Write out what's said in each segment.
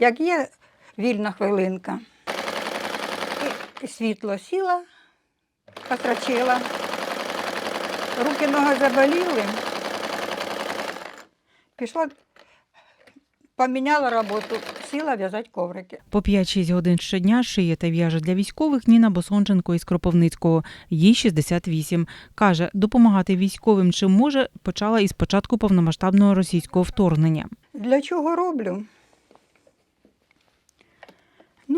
Як є вільна хвилинка, і світло сіла, потрачила, руки ноги заболіли, пішла, поміняла роботу, сіла в'язати коврики. По 5-6 годин щодня шиє та в'яже для військових Ніна Босонченко із Кропивницького. Їй 68. Каже, допомагати військовим чим може, почала із початку повномасштабного російського вторгнення. Для чого роблю?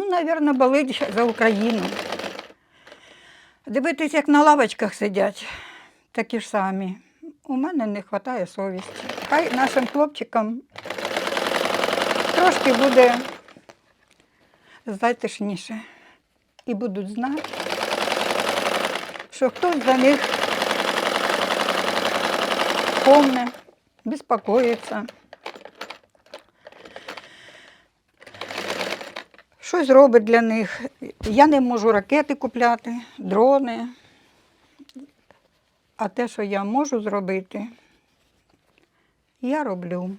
Ну, напевно, болить за Україну. Дивитись, як на лавочках сидять, такі ж самі. У мене не вистачає совісті. Хай нашим хлопчикам трошки буде затишніше. І будуть знати, що хтось за них помне, безпокоїться. Щось робить для них. Я не можу ракети купляти, дрони. А те, що я можу зробити, я роблю.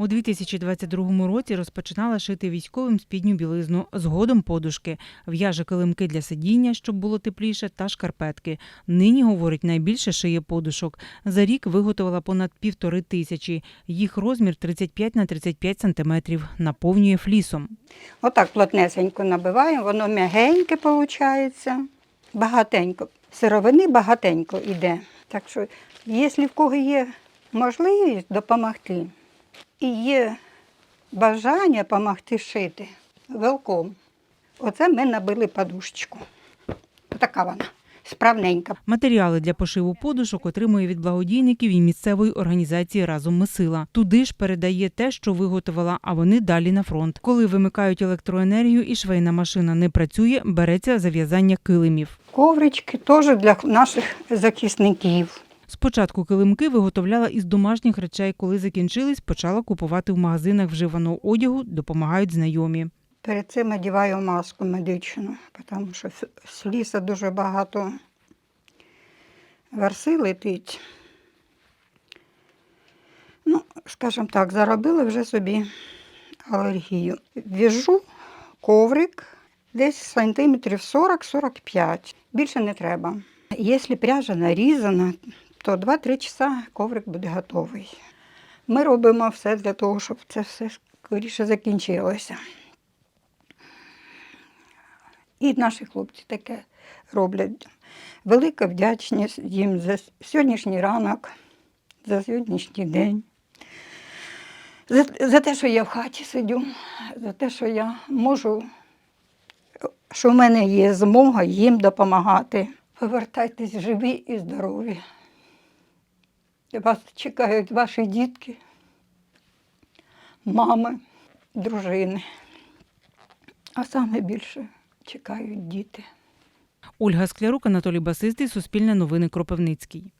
У 2022 році розпочинала шити військовим спідню білизну, згодом подушки, в'яже килимки для сидіння, щоб було тепліше, та шкарпетки. Нині, говорить, найбільше шиє подушок. За рік виготовила понад півтори тисячі. Їх розмір 35 на 35 сантиметрів. Наповнює флісом. Отак плотнесенько набиваємо, воно м'ягеньке виходить, багатенько. Сировини багатенько йде. Так що, якщо в кого є можливість допомогти і є бажання допомогти шити, велком. Оце ми набили подушечку. Отака вона, справненька. Матеріали для пошиву подушок отримує від благодійників і місцевої організації Разом ми сила. Туди ж передає те, що виготовила, а вони далі на фронт. Коли вимикають електроенергію і швейна машина не працює, береться за в'язання килимів. Коврички теж для наших захисників. Спочатку килимки виготовляла із домашніх речей. Коли закінчились, почала купувати в магазинах вживаного одягу, допомагають знайомі. Перед цим одягаю маску медичну, тому що з- лісу дуже багато верси летить. Ну, скажімо так, заробила вже собі алергію. В'яжу коврик десь сантиметрів 40-45. Більше не треба. Якщо пряжа нарізана, то 2-3 часа коврик буде готовий. Ми робимо все для того, щоб це все скоріше закінчилося. І наші хлопці таке роблять. Велика вдячність їм за сьогоднішній ранок, за сьогоднішній день, за, за те, що я в хаті сидю, за те, що я можу, що в мене є змога їм допомагати. Повертайтесь живі і здорові. Вас чекають ваші дітки, мами, дружини. А саме більше чекають діти. Ольга Склярук, Анатолій Басистий, Суспільне новини Кропивницький.